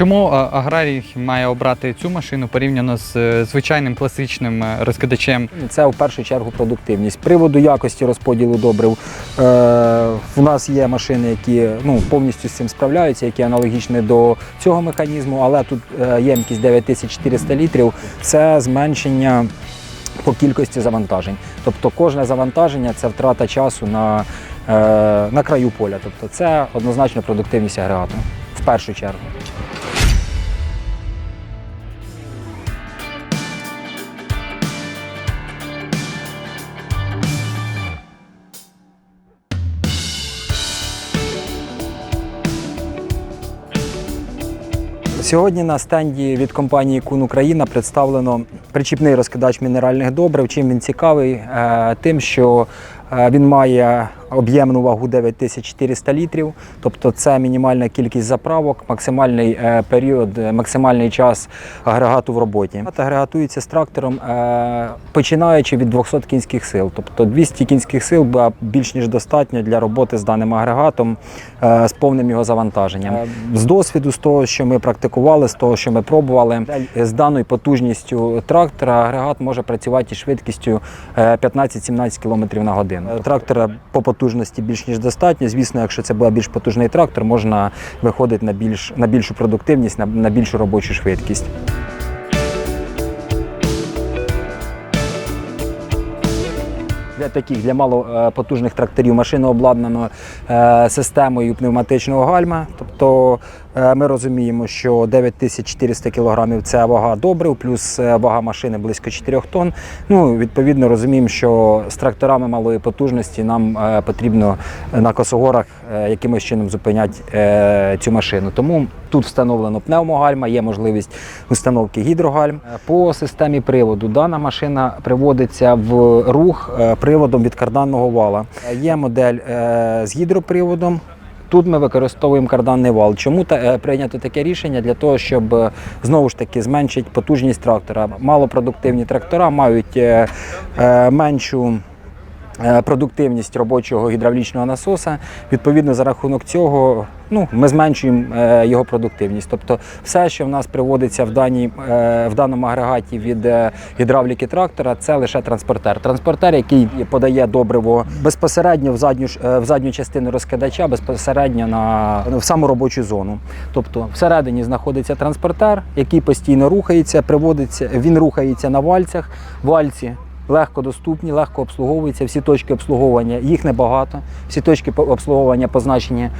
Чому аграрій має обрати цю машину порівняно з е, звичайним класичним е, розкидачем? Це в першу чергу продуктивність. Приводу якості розподілу добрив. Е, в нас є машини, які ну, повністю з цим справляються, які аналогічні до цього механізму, але тут е, ємкість 9400 літрів це зменшення по кількості завантажень. Тобто кожне завантаження це втрата часу на, на краю поля. Тобто це однозначно продуктивність агрегату в першу чергу. Сьогодні на стенді від компанії Кун Україна представлено причіпний розкидач мінеральних добрив. Чим він цікавий? Е, Тим, що е, він має об'ємну вагу 9400 літрів, тобто це мінімальна кількість заправок, максимальний е, період, е, максимальний час агрегату в роботі. Агрегатується з трактором, е, починаючи від 200 кінських сил. Тобто 200 кінських сил більш ніж достатньо для роботи з даним агрегатом з повним його завантаженням. З досвіду, з того, що ми практикували, з того, що ми пробували, з даною потужністю трактора агрегат може працювати із швидкістю е, 15-17 км на годину. Трактора по потужності більш ніж достатньо. Звісно, якщо це був більш потужний трактор, можна виходити на більш на більшу продуктивність, на, на більшу робочу швидкість. Для таких для малопотужних тракторів машина обладнана е, системою пневматичного гальма. Тобто е, ми розуміємо, що 9400 кг це вага добрив, плюс е, вага машини близько 4 тонн. Ну, відповідно, розуміємо, що з тракторами малої потужності нам е, потрібно на косогорах якимось чином зупиняти цю машину. Тому тут встановлено пневмогальма, є можливість установки гідрогальм. По системі приводу дана машина приводиться в рух приводом від карданного вала. Є модель з гідроприводом. Тут ми використовуємо карданний вал. Чому та, е, прийнято таке рішення? Для того, щоб е, знову ж таки зменшити потужність трактора. Малопродуктивні трактора мають е, е, меншу. е, Продуктивність робочого гідравлічного насоса. Відповідно, за рахунок цього ну, ми зменшуємо е, його продуктивність. Тобто, все, що в нас приводиться в, даній, е, в даному агрегаті від е, гідравліки трактора, це лише транспортер. Транспортер, який подає добриво безпосередньо в задню, в задню частину розкидача, безпосередньо на, в саму робочу зону. Тобто, всередині знаходиться транспортер, який постійно рухається, приводиться, він рухається на вальцях. Вальці легко доступні, легко обслуговуються. Всі точки обслуговування, їх небагато. Всі точки обслуговування позначені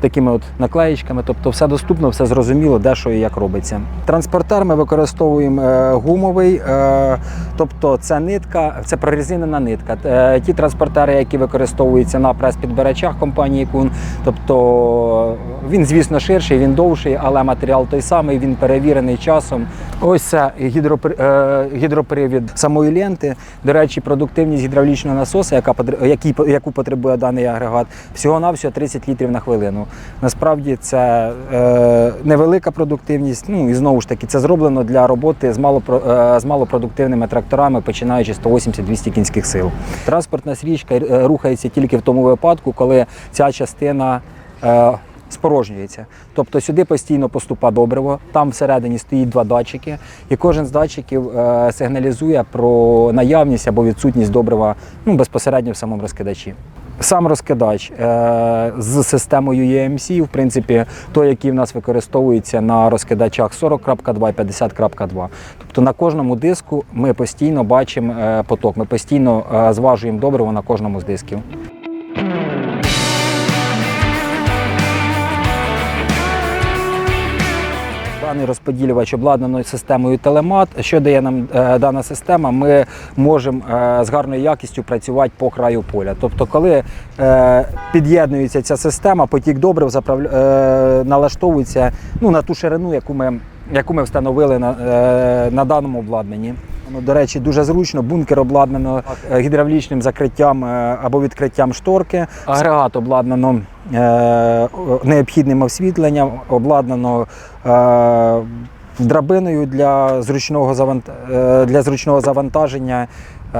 такими от наклеїчками. Тобто все доступно, все зрозуміло, де що і як робиться. Транспортер ми використовуємо е, гумовий, е, тобто це нитка, це прорезинена нитка. Е, ті транспортери, які використовуються на прес-підбирачах компанії Кун, тобто він, звісно, ширший, він довший, але матеріал той самий, він перевірений часом. Ось це гідропри- е, гідропривід самої ленти. До речі, продуктивність гідравлічного насоса, яка, яку потребує даний агрегат, всього-навсього 30 літрів на хвилину. Насправді це е, невелика продуктивність. Ну і знову ж таки, це зроблено для роботи з, малопро- е, з малопродуктивними тракторами, починаючи з 180-200 кінських сил. Транспортна стрічка е, рухається тільки в тому випадку, коли ця частина. Е, спорожнюється. Тобто сюди постійно поступає добриво, там всередині стоїть два датчики, і кожен з датчиків е, сигналізує про наявність або відсутність добрива ну, безпосередньо в самому розкидачі. Сам розкидач е, з системою EMC, в принципі, той, який в нас використовується на розкидачах 40.2 і 50.2. Тобто на кожному диску ми постійно бачимо е, поток, ми постійно е, зважуємо добриво на кожному з дисків. Даний розподілювач обладнаний системою телемат. Що дає нам е, дана система? Ми можемо е, з гарною якістю працювати по краю поля. Тобто, коли е, під'єднується ця система, потік добрив заправ... налаштовується ну, на ту ширину, яку ми, яку ми встановили на, на даному обладнанні. Ну, до речі, дуже зручно. Бункер обладнано е, гідравлічним закриттям е, або відкриттям шторки. Агрегат обладнано е, необхідним освітленням, обладнано драбиною для зручного, завант... для зручного завантаження е,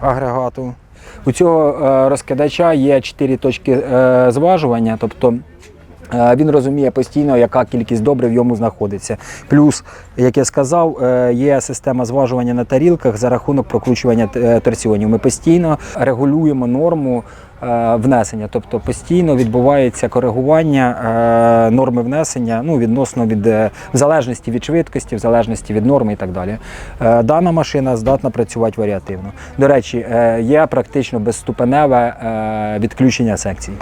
агрегату. У цього розкидача є чотири точки зважування, тобто Він розуміє постійно, яка кількість добрив в йому знаходиться. Плюс, як я сказав, е, є система зважування на тарілках за рахунок прокручування е, торсіонів. Ми постійно регулюємо норму е, внесення, тобто постійно відбувається коригування е, норми внесення ну, відносно від е, в залежності від швидкості, в залежності від норми і так далі. Е, Дана машина здатна працювати варіативно. До речі, е, є практично безступеневе е, відключення секцій.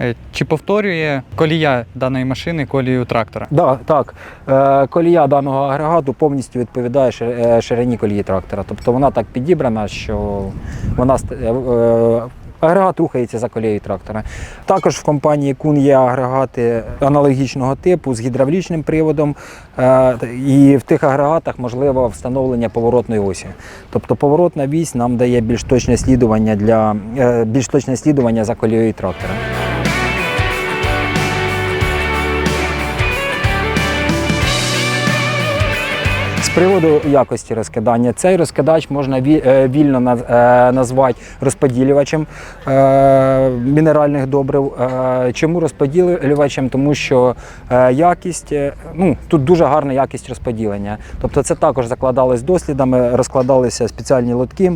Е, Чи повторює колія даної машини колію трактора? Да, так. Е, колія даного агрегату повністю відповідає е, ширині колії трактора. Тобто вона так підібрана, що вона агрегат рухається за колією трактора. Також в компанії Кун є агрегати аналогічного типу з гідравлічним приводом. І в тих агрегатах можливо встановлення поворотної осі. Тобто поворотна вісь нам дає більш точне слідування для більш точне слідування за колією трактора. Приводу якості розкидання, цей розкидач можна е, вільно е, назвати розподілювачем е, мінеральних добрив. Чому розподілювачем? Тому що якість, ну тут дуже гарна якість розподілення. Тобто це також закладалось дослідами, розкладалися спеціальні лотки.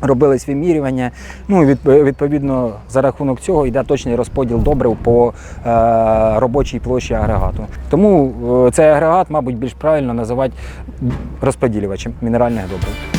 Робились вимірювання, ну відповідно за рахунок цього йде точний розподіл добрив по е, робочій площі агрегату. Тому е, цей агрегат, мабуть, більш правильно називати розподілювачем мінеральних добрив.